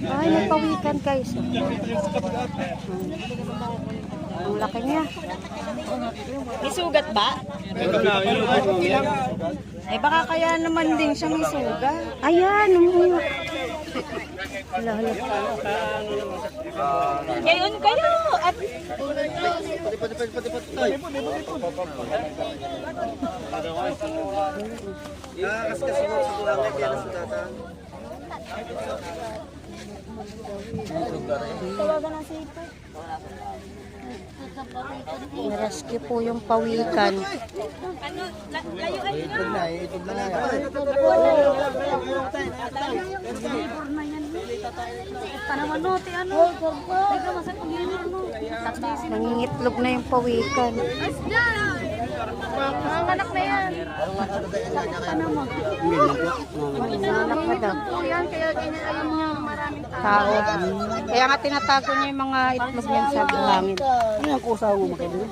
Ay, may pawikan guys. Ang laki niya. May sugat ba? Eh baka kaya naman din siya may sugat. Ayan, um, hala, hala. Ngayon kayo! At Rescue po yung pawikan. ano, la- layuan nyo. Panamanote ano? Teka masa paglinor no. Nangingitlog na yung pawikan. Asda! Anak na yan. Anak na daw. Po yan, kaya ganyan alam mo tao. Kaya nga tinatago niya yung mga itlog niyan sa buhangin. Ano yung kusa mo makailan?